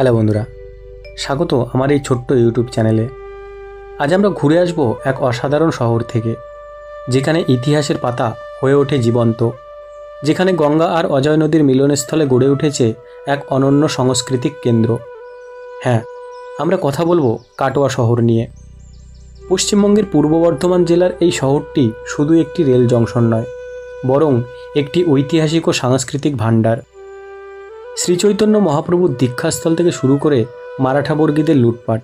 Hello বন্ধুরা, স্বাগত আমার এই ছোট্ট ইউটিউব চ্যানেলে। আজ আমরা ঘুরে আসব এক অসাধারণ শহর থেকে, যেখানে ইতিহাসের পাতা হয়ে ওঠে জীবন্ত, যেখানে গঙ্গা আর অজয় নদীর মিলনস্থলে গড়ে উঠেছে এক অনন্য সাংস্কৃতিক কেন্দ্র। হ্যাঁ আমরা কথা বলব কাটোয়া শহর নিয়ে। পশ্চিমবঙ্গের পূর্ব বর্ধমান জেলার এই শহরটি শুধু একটি রেল জংশন নয়, বরং একটি ঐতিহাসিক ও সাংস্কৃতিক ভাণ্ডার। শ্রীচৈতন্য মহাপ্রভুর দীক্ষাস্থল থেকে শুরু করে মারাঠা বর্গীদের লুটপাট,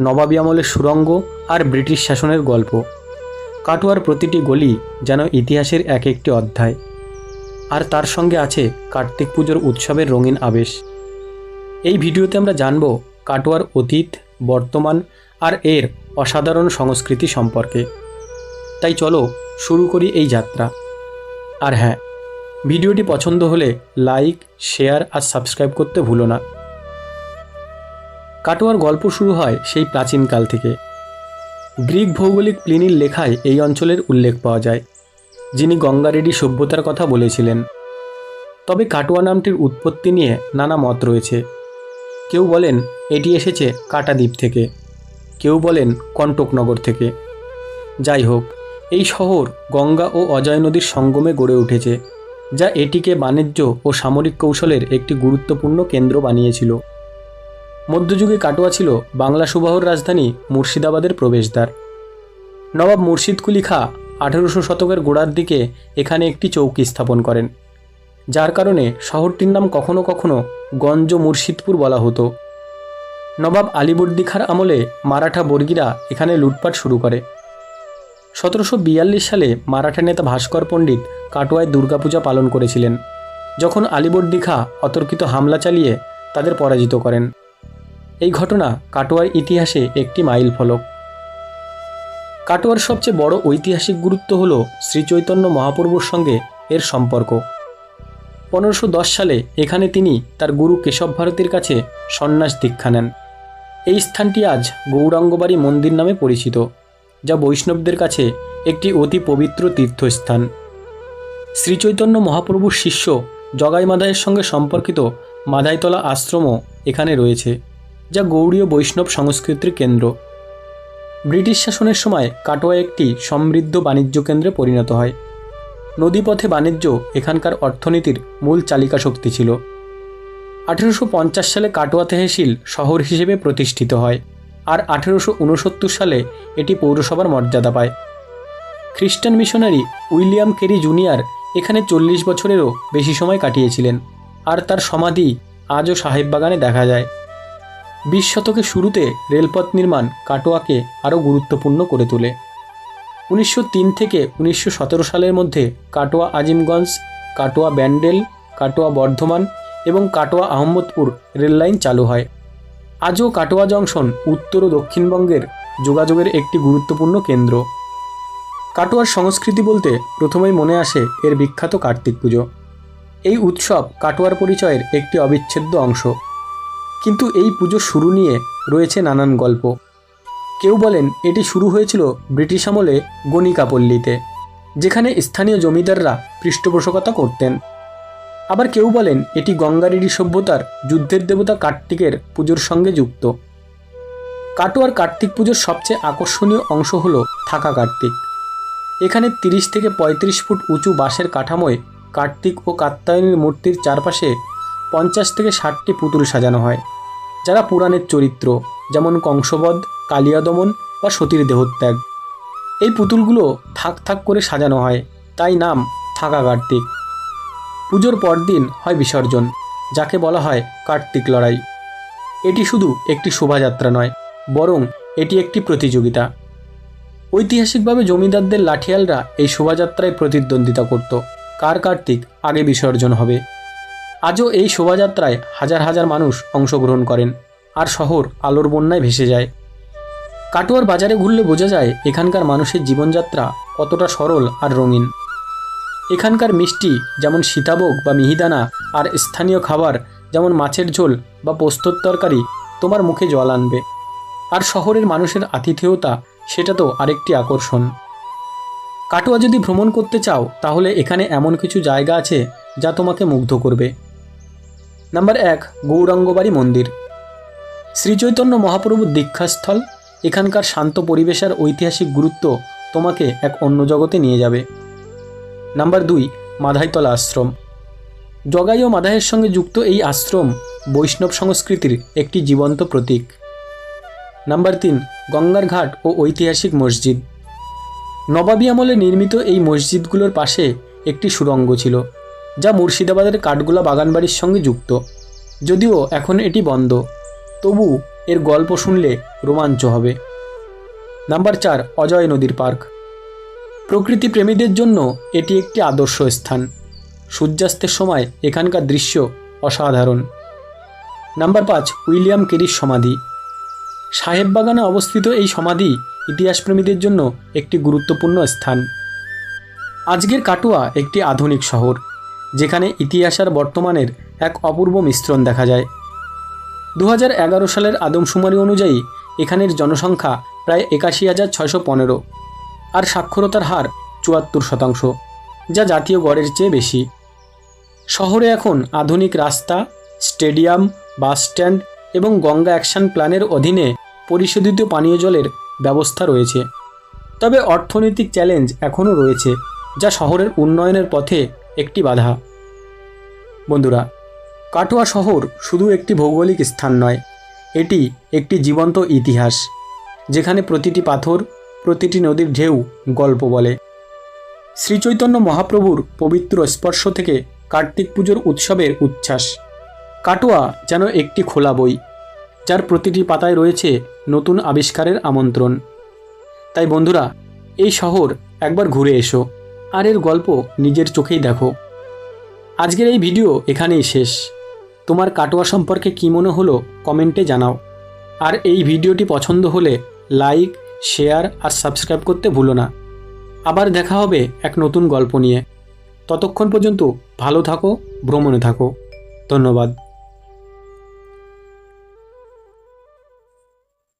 নবাবী আমলের সুরঙ্গ আর ব্রিটিশ শাসনের গল্প। কাটোয়ার প্রতিটি গলি যেন ইতিহাসের এক একটি অধ্যায়। আর তার সঙ্গে আছে কার্তিক পুজোর উৎসবের রঙিন আবেশ। এই ভিডিওতে আমরা জানব কাটোয়ার অতীত, বর্তমান আর এর অসাধারণ সংস্কৃতি সম্পর্কে। তাই চলো শুরু করি এই যাত্রা। আর হ্যাঁ ভিডিওটি পছন্দ হলে লাইক, শেয়ার আর সাবস্ক্রাইব করতে ভুলো না। কাটোয়ার গল্প শুরু হয় সেই প্রাচীনকাল থেকে। গ্রিক ভৌগোলিক প্লিনির লেখায় এই অঞ্চলের উল্লেখ পাওয়া যায়, যিনি গঙ্গারেডি সভ্যতার কথা বলেছিলেন। তবে কাটোয়া নামটির উৎপত্তি নিয়ে নানা মত রয়েছে। কেউ বলেন এটি এসেছে কাটাদ্বীপ থেকে, কেউ বলেন কণ্টকনগর থেকে। যাই হোক, এই শহর গঙ্গা ও অজয় নদীর সঙ্গমে গড়ে উঠেছে। যা এটিকে বাণিজ্য ও সামরিক কৌশলের একটি গুরুত্বপূর্ণ কেন্দ্র বানিয়েছিল। মধ্যযুগে কাটোয়া ছিল বাংলা সুবাহর রাজধানী মুর্শিদাবাদের প্রবেশদ্বার। নবাব মুর্শিদ কুলি খাঁ আঠেরোশো শতকের গোড়ার দিকে এখানে একটি চৌকি স্থাপন করেন, যার কারণে শহরটির নাম কখনো কখনো গঞ্জ মুর্শিদপুর বলা হতো। নবাব আলিবর্দি খাঁর আমলে মারাঠা বর্গীরা এখানে লুটপাট শুরু করে। সতেরোশো বিয়াল্লিশ সালে মারাঠা নেতা ভাস্কর পণ্ডিত কাটোয়ায় দুর্গাপূজা পালন করেছিলেন, যখন আলিবর্দি খাঁ অতর্কিত হামলা চালিয়ে তাদের পরাজিত করেন। এই ঘটনা কাটোয়ার ইতিহাসে একটি মাইল ফলক। কাটোয়ার সবচেয়ে বড় ঐতিহাসিক গুরুত্ব হল শ্রীচৈতন্য মহাপ্রভুর সঙ্গে এর সম্পর্ক। পনেরোশো সালে এখানে তিনি তার গুরু কেশব ভারতীর কাছে সন্ন্যাস দীক্ষা নেন। এই স্থানটি আজ গৌরাঙ্গবাড়ি মন্দির নামে পরিচিত। যা বৈষ্ণবদের কাছে একটি অতি পবিত্র তীর্থস্থান। শ্রীচৈতন্য মহাপ্রভুর শিষ্য জগাই মাদায়ের সঙ্গে সম্পর্কিত মাদাইতলা আশ্রমও এখানে রয়েছে, যা গৌড়ীয় বৈষ্ণব সংস্কৃতির কেন্দ্র। ব্রিটিশ শাসনের সময় কাটোয়া একটি সমৃদ্ধ বাণিজ্য কেন্দ্রে পরিণত হয়। নদীপথে বাণিজ্য এখানকার অর্থনীতির মূল চালিকা শক্তি ছিল। আঠেরোশো পঞ্চাশ সালে কাটোয়া তেহসিল শহর হিসেবে প্রতিষ্ঠিত হয়। আর আঠেরোশো উনসত্তর সালে এটি পৌরসভার মর্যাদা পায়। খ্রিস্টান মিশনারি উইলিয়াম কেরি জুনিয়র এখানে চল্লিশ বছরেরও বেশি সময় কাটিয়েছিলেন, আর তার সমাধি আজও সাহেব বাগানে দেখা যায়। বিশ শতকের শুরুতে রেলপথ নির্মাণ কাটোয়াকে আরও গুরুত্বপূর্ণ করে তোলে। উনিশশো তিন থেকে উনিশশো সতেরো সালের মধ্যে কাটোয়া আজিমগঞ্জ, কাটোয়া ব্যান্ডেল, কাটোয়া বর্ধমান এবং কাটোয়া আহমদপুর রেললাইন চালু হয়। আজও কাটোয়া জংশন উত্তর ও দক্ষিণবঙ্গের যোগাযোগের একটি গুরুত্বপূর্ণ কেন্দ্র। কাটোয়ার সংস্কৃতি বলতে প্রথমেই মনে আসে এর বিখ্যাত কার্তিক পুজো। এই উৎসব কাটোয়ার পরিচয়ের একটি অবিচ্ছেদ্য অংশ। কিন্তু এই পুজো শুরু নিয়ে রয়েছে নানান গল্প। কেউ বলেন এটি শুরু হয়েছিল ব্রিটিশ আমলে গণিকাপল্লীতে, যেখানে স্থানীয় জমিদাররা পৃষ্ঠপোষকতা করতেন। আবার কেউ বলেন এটি গঙ্গারেডি সভ্যতার যুদ্ধের দেবতা কার্তিকের পুজোর সঙ্গে যুক্ত। কাটোয়ার কার্তিক পুজোর সবচেয়ে আকর্ষণীয় অংশ হল থাকা কার্তিক। এখানে তিরিশ থেকে পঁয়ত্রিশ ফুট উঁচু বাঁশের কাঠামোয় কার্তিক ও কাত্যায়নীর মূর্তির চারপাশে পঞ্চাশ থেকে ষাটটি পুতুল সাজানো হয়, যারা পুরাণের চরিত্র, যেমন কংসবধ, কালিয়াদমন বা সতীর দেহত্যাগ। এই পুতুলগুলো থাক থাক করে সাজানো হয়, তাই নাম থাকা কার্তিক। পুজোর পরদিন হয় বিসর্জন, যাকে বলা হয় কার্তিক লড়াই। এটি শুধু একটি শোভাযাত্রা নয়, বরং এটি একটি প্রতিযোগিতা। ঐতিহাসিকভাবে জমিদারদের লাঠিয়ালরা এই শোভাযাত্রায় প্রতিদ্বন্দ্বিতা করত, কার কার্তিক আগে বিসর্জন হবে? আজও এই শোভাযাত্রায় হাজার হাজার মানুষ অংশগ্রহণ করেন, আর শহর আলোর বন্যায় ভেসে যায়। কাটোয়ার বাজারে ঘুরলে বোঝা যায়, এখানকার মানুষের জীবনযাত্রা কতটা সরল আর রঙিন। এখানকার মিষ্টি যেমন সীতাভোগ বা মিহিদানা আর স্থানীয় খাবার যেমন মাছের ঝোল বা পোস্তর তরকারি তোমার মুখে জল আনবে। আর শহরের মানুষের আতিথেয়তা সেটা তো আরেকটি আকর্ষণ। কাটোয়া যদি ভ্রমণ করতে চাও, তাহলে এখানে এমন কিছু জায়গা আছে যা তোমাকে মুগ্ধ করবে। নাম্বার এক, গৌরাঙ্গবাড়ি মন্দির। শ্রীচৈতন্য মহাপ্রভুর দীক্ষাস্থল, এখানকার শান্ত পরিবেশ আর ঐতিহাসিক গুরুত্ব তোমাকে এক অন্য জগতে নিয়ে যাবে। নাম্বার দুই, মাধাইতলা আশ্রম। জগাই ও মাধাইয়ের সঙ্গে যুক্ত এই আশ্রম বৈষ্ণব সংস্কৃতির একটি জীবন্ত প্রতীক। নাম্বার তিন, গঙ্গার ঘাট ও ঐতিহাসিক মসজিদ। নবাবী আমলে নির্মিত এই মসজিদগুলোর পাশে একটি সুড়ঙ্গ ছিল, যা মুর্শিদাবাদের কাঠগোলা বাগানবাড়ির সঙ্গে যুক্ত। যদিও এখন এটি বন্ধ, তবু এর গল্প শুনলে রোমাঞ্চ হবে। নাম্বার চার, অজয় নদীর পার্ক। প্রকৃতি প্রেমীদের জন্য এটি একটি আদর্শ স্থান। সূর্যাস্তের সময় এখানকার দৃশ্য অসাধারণ। নাম্বার পাঁচ, উইলিয়াম কেরির সমাধি। সাহেব বাগানে অবস্থিত এই সমাধি ইতিহাসপ্রেমীদের জন্য একটি গুরুত্বপূর্ণ স্থান। আজকের কাটুয়া একটি আধুনিক শহর, যেখানে ইতিহাস আর বর্তমানের এক অপূর্ব মিশ্রণ দেখা যায়। দু হাজার এগারো সালের আদমশুমারি অনুযায়ী এখানের জনসংখ্যা প্রায় একাশি হাজার ছয়শো পনেরো। আর সাক্ষরতার হার চুয়াত্তর শতাংশ, যা জাতীয় গড়ের চেয়ে বেশি। শহরে এখন আধুনিক রাস্তা, স্টেডিয়াম, বাস স্ট্যান্ড এবং গঙ্গা অ্যাকশন প্ল্যানের অধীনে পরিশোধিত পানীয় জলের ব্যবস্থা রয়েছে। তবে অর্থনৈতিক চ্যালেঞ্জ এখনও রয়েছে, যা শহরের উন্নয়নের পথে একটি বাধা। বন্ধুরা, কাটোয়া শহর শুধু একটি ভৌগোলিক স্থান নয়, এটি একটি জীবন্ত ইতিহাস, যেখানে প্রতিটি পাথর প্রতিটি নদীর ঢেউ গল্প বলে। শ্রীচৈতন্য মহাপ্রভুর পবিত্র স্পর্শ থেকে কার্তিক পুজোর উৎসবের উচ্ছ্বাস। কাটোয়া যেন একটি খোলা বই, যার প্রতিটি পাতায় রয়েছে নতুন আবিষ্কারের আমন্ত্রণ। তাই বন্ধুরা, এই শহর একবার ঘুরে এসো, আর এর গল্প নিজের চোখেই দেখো। আজকের এই ভিডিও এখানেই শেষ। তোমার কাটোয়া সম্পর্কে কী মনে হলো কমেন্টে জানাও। আর এই ভিডিওটি পছন্দ হলে লাইক শেয়ার আর সাবস্ক্রাইব করতে ভুলো না। আবার দেখা হবে এক নতুন গল্প নিয়ে। ততক্ষণ পর্যন্ত ভালো থাকো, ভ্রমণে থাকো। ধন্যবাদ।